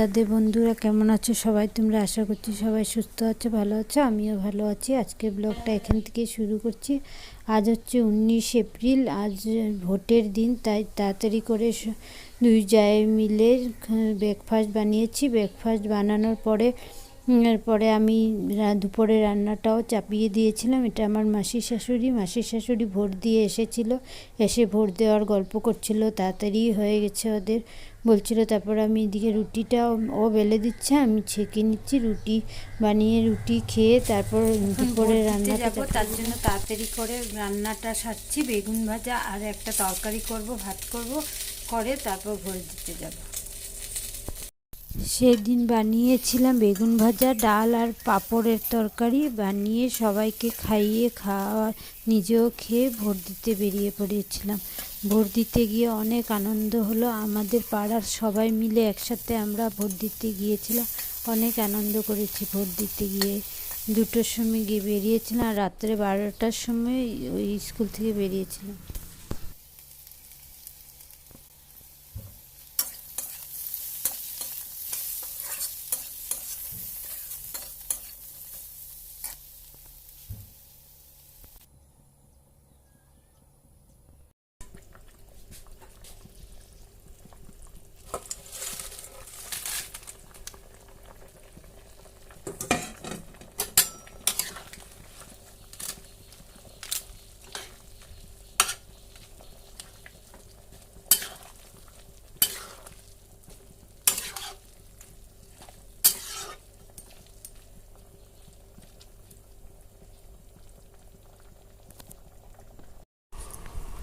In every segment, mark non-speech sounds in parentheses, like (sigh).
রাধে বন্ধুরা কেমন আছো? সবাই তোমরা আশা করছি সবাই সুস্থ আছো, ভালো আছো, আমিও ভালো আছি। আজকে ব্লগটা এখান থেকে শুরু করছি। আজ হচ্ছে উনিশ এপ্রিল, আজ ভোটের দিন, তাই তাড়াতাড়ি করে দুই জায় মিলে ব্রেকফাস্ট বানিয়েছি। ব্রেকফাস্ট বানানোর পরে এরপরে আমি দুপুরে রান্নাটাও চাপিয়ে দিয়েছিলাম। এটা আমার মাসির শাশুড়ি মাসির শাশুড়ি ভোট দিয়ে এসেছিল। এসে ভোট দেওয়ার গল্প করছিল তাড়াতাড়ি হয়ে গেছে ওদের। বলছিল তারপর আমি এদিকে রুটিটা ও বেলে দিচ্ছে আমি ছেঁকে নিচ্ছি রুটি বানিয়ে রুটি খেয়ে তারপর দুপুরে রান্না যাব তার জন্য তাড়াতাড়ি করে রান্নাটা সারছি বেগুন ভাজা আর একটা তরকারি করব ভাত করব করে তারপর ভোট দিতে যাব। সেদিন বানিয়েছিলাম বেগুন ভাজা, ডাল আর পাঁপড়ের তরকারি। বানিয়ে সবাইকে খাইয়ে খাওয়া, নিজেও খেয়ে ভোট দিতে বেরিয়ে পড়েছিলাম। ভোট দিতে গিয়ে অনেক আনন্দ হলো। আমাদের পাড়ার সবাই মিলে একসাথে আমরা ভোট দিতে গিয়েছিলাম। অনেক আনন্দ করেছি ভোট দিতে গিয়ে। দুটোর সময় গিয়ে বেরিয়েছিলাম। রাত্রে বারোটার সময় ওই স্কুল থেকে বেরিয়েছিলাম।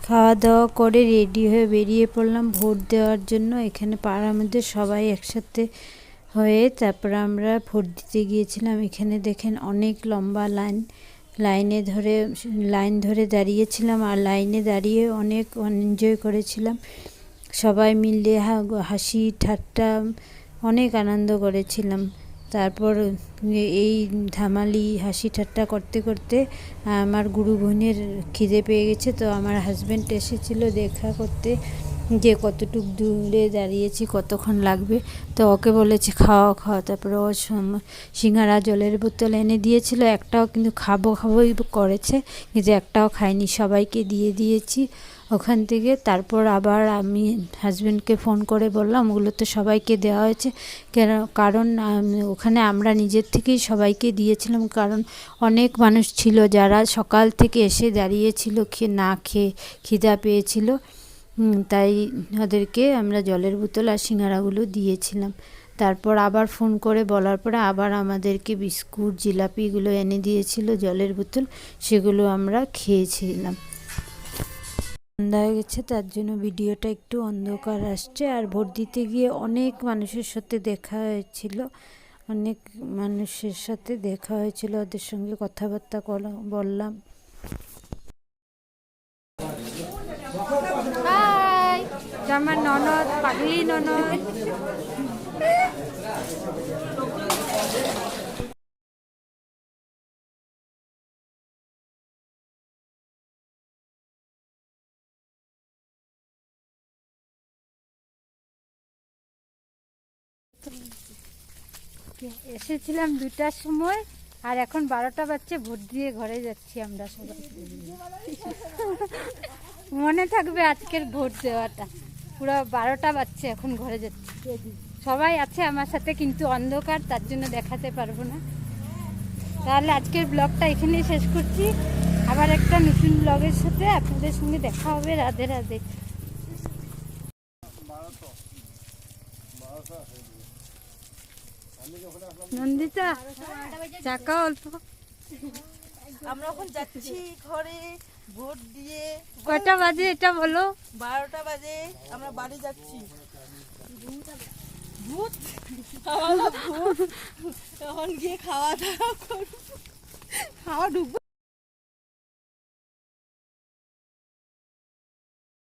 খাওয়া দাওয়া করে রেডি হয়ে বেরিয়ে পড়লাম ভোট দেওয়ার জন্য। এখানে পাড়ার মধ্যে সবাই একসাথে হয়ে তারপর আমরা ভোট দিতে গিয়েছিলাম। এখানে দেখেন অনেক লম্বা লাইন, লাইনে ধরে, লাইন ধরে দাঁড়িয়েছিলাম আর লাইনে দাঁড়িয়ে অনেক এনজয় করেছিলাম। সবাই মিলে হাসি, ঠাট্টা, অনেক আনন্দ করেছিলাম। তারপর এই ধামালি হাসি ঠাট্টা করতে করতে আমার গুরু বোনের খিদে পেয়ে গেছে। তো আমার হাজব্যান্ড এসেছিল দেখা করতে যে কতটুক দূরে দাঁড়িয়েছি, কতক্ষণ লাগবে। তো ওকে বলেছে খাওয়া খাওয়া তারপরে ও সিঙ্গারা জলের বোতল এনে দিয়েছিল। একটাও কিন্তু খাব, খাবোই করেছে। কিন্তু একটাও খাইনি। সবাইকে দিয়ে দিয়েছি। ওখান থেকে তারপর আবার আমি হাজব্যান্ডকে ফোন করে বললাম ওগুলো তো সবাইকে দেওয়া হয়েছে। কেন, কারণ ওখানে আমরা নিজের থেকেই সবাইকে দিয়েছিলাম, কারণ অনেক মানুষ ছিল যারা সকাল থেকে এসে দাঁড়িয়েছিল খেয়ে না খেয়ে খিদা পেয়েছিল। তাই ওদেরকে আমরা জলের বোতল আর সিঙ্গারাগুলো দিয়েছিলাম। তারপর আবার ফোন করে বলার পরে আবার আমাদেরকে বিস্কুট, জিলাপিগুলো এনে দিয়েছিল জলের বোতল, সেগুলো আমরা খেয়েছিলাম। সন্ধ্যা হয়ে গেছে, তার জন্য ভিডিওটা একটু অন্ধকার আসছে। আর ভোট দিতে গিয়ে অনেক মানুষের সাথে দেখা হয়েছিল, অনেক মানুষের সাথে দেখা হয়েছিল। ওদের সঙ্গে কথাবার্তা বললাম। আমার ননদ, পাগলি ননদ। এসেছিলাম দুটার সময়, আর এখন বারোটা বাজছে, ভোট দিয়ে ঘরে যাচ্ছি আমরা সবাই। মনে থাকবে আজকের ভোট দেওয়াটা। পুরো বারোটা বাজছে, এখন ঘরে যাচ্ছি। সবাই আছে আমার সাথে, কিন্তু অন্ধকার, তার জন্য দেখাতে পারব না। তাহলে আজকের ব্লগটা এখানেই শেষ করছি। আবার একটা নতুন ব্লগের সাথে আপনাদের সঙ্গে দেখা হবে রাধে রাধে। নন্দিতা চাকা অল্প। আমরা এখন যাচ্ছি ঘরে ভোট দিয়ে। কয়টা বাজে এটা বলো? বারোটা বাজে আমরা বাড়ি যাচ্ছি। ভূত? (laughs) এখন গিয়ে খাওয়া দাওয়া করব। খাওয়া ঢুকবো।